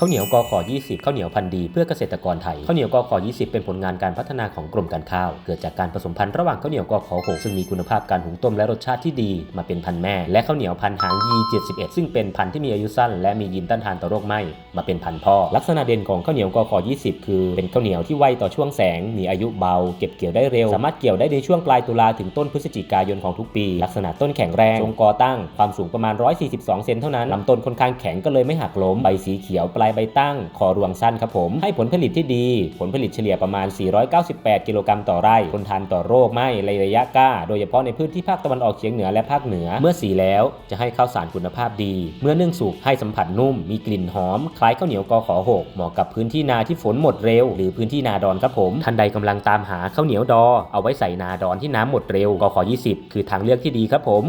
ข้าวเหนียวกอขอ20ข้าวเหนียวพันธุ์ดีเพื่อเกษตรกรไทยข้าวเหนียวกอขอ20 เป็นผลงานการพัฒนาของกรมการข้าว เกิดจากการผสมพันธุ์ระหว่างข้าวเหนียวกอขอ6ซึ่งมีคุณภาพการหุงต้มและรสชาติที่ดีมาเป็นพันธุ์แม่ และข้าวเหนียวพันธุ์หางยี71 ซึ่งเป็นพันธุ์ที่มีอายุสั้น และมียีนต้านทานต่อโรคไหม้มาเป็นพันธุ์พ่อ ลักษณะเด่นของข้าวเหนียวกอขอ20 คือ เป็นข้าวเหนียวที่ไวต่อช่วงแสง มีอายุเบา เก็บเกี่ยวได้เร็ว สามารถเกี่ยวได้ในช่วงปลายตุลาถึงต้นพฤศจิกายนของทุกปี ลักษณะต้นแข็งแรงทรงกอตั้งความสูงประมาณ 142 เซนเท่านั้นลำต้นค่อนข้างแข็งก็เลยไม่หักล้มใบสีเขียวปลายใบตั้ง คอรวงสั้นครับผม ให้ผลผลิตที่ดี ผลผลิตเฉลี่ยประมาณ 498 กิโลกรัมต่อไร่ทนทานต่อโรคไหม้ในระยะก้า โดยเฉพาะในพื้นที่ภาคตะวันออกเฉียงเหนือและภาคเหนือ เมื่อสีแล้วจะให้ข้าวสารคุณภาพดี เมื่อนึ่งสุกให้สัมผัสนุ่ม มีกลิ่นหอม คล้ายข้าวเหนียวกอขอหกเหมาะกับพื้นที่นาที่ฝนหมดเร็ว หรือพื้นที่นาดอนครับผม ท่านใดกำลังตามหาข้าวเหนียวดอ เอาไว้ใส่นาดอนที่น้ำหมดเร็วกอขอ20 คือทางเลือกที่ดีครับผม